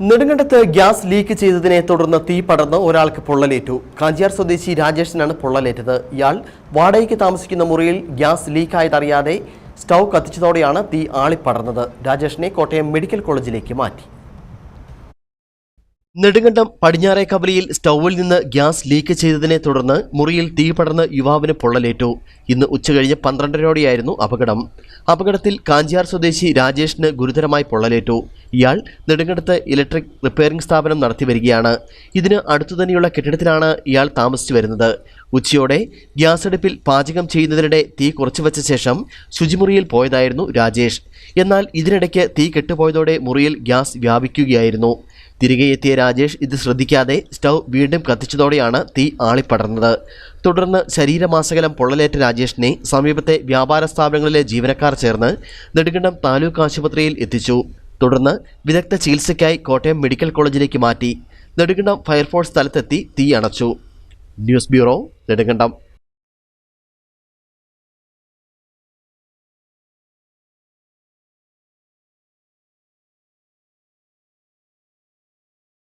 നെടുങ്കണ്ടത്ത് gas leak ചെയ്തതിനെ തുടർന്ന് തീ പടർന്ന് ഒരാൾക്ക് പൊള്ളലേറ്റു. കാഞ്ചിയാർ സ്വദേശി രാജേഷിനാണ് പൊള്ളലേറ്റത്. ഇയാൾ വാടകയ്ക്ക് താമസിക്കുന്ന മുറിയിൽ ഗ്യാസ് ലീക്കായതറിയാതെ സ്റ്റൗ കത്തിച്ചതോടെയാണ് തീ ആളിപ്പടർന്നത്. രാജേഷിനെ കോട്ടയം മെഡിക്കൽ കോളേജിലേക്ക് മാറ്റി. നെടുങ്കണ്ടം പടിഞ്ഞാറേ കവലയിൽ സ്റ്റൗവിൽ നിന്ന് ഗ്യാസ് ലീക്ക് ചെയ്തതിനെ തുടർന്ന് മുറിയിൽ തീ പടർന്ന് യുവാവിന് പൊള്ളലേറ്റു. ഇന്ന് ഉച്ചകഴിഞ്ഞ് പന്ത്രണ്ടരയോടെയായിരുന്നു അപകടം. അപകടത്തിൽ കാഞ്ചിയാർ സ്വദേശി രാജേഷിന് ഗുരുതരമായി പൊള്ളലേറ്റു. ഇയാൾ നെടുങ്കടത്ത് ഇലക്ട്രിക് റിപ്പയറിംഗ് സ്ഥാപനം നടത്തി വരികയാണ്. ഇതിന് അടുത്തുതന്നെയുള്ള കെട്ടിടത്തിലാണ് ഇയാൾ താമസിച്ചു വരുന്നത്. ഉച്ചയോടെ ഗ്യാസ് അടുപ്പിൽ പാചകം ചെയ്യുന്നതിനിടെ തീ കുറച്ചുവച്ച ശേഷം ശുചിമുറിയിൽ പോയതായിരുന്നു രാജേഷ്. എന്നാൽ ഇതിനിടയ്ക്ക് തീ കെട്ടുപോയതോടെ മുറിയിൽ ഗ്യാസ് വ്യാപിക്കുകയായിരുന്നു. തിരികെ എത്തിയ രാജേഷ് ഇത് ശ്രദ്ധിക്കാതെ സ്റ്റൗ വീണ്ടും കത്തിച്ചതോടെയാണ് തീ ആളിപ്പടർന്നത്. തുടർന്ന് ശരീരമാസകലം പൊള്ളലേറ്റ രാജേഷിനെ സമീപത്തെ വ്യാപാര സ്ഥാപനങ്ങളിലെ ജീവനക്കാർ ചേർന്ന് നെടുങ്കണ്ടം താലൂക്ക് ആശുപത്രിയിൽ എത്തിച്ചു. തുടർന്ന് വിദഗ്ധ ചികിത്സയ്ക്കായി കോട്ടയം മെഡിക്കൽ കോളേജിലേക്ക് മാറ്റി നെടുങ്കണ്ടം ഫയർഫോഴ്സ് സ്ഥലത്തെത്തി തീ അണച്ചു. News bureau Nedumkandam.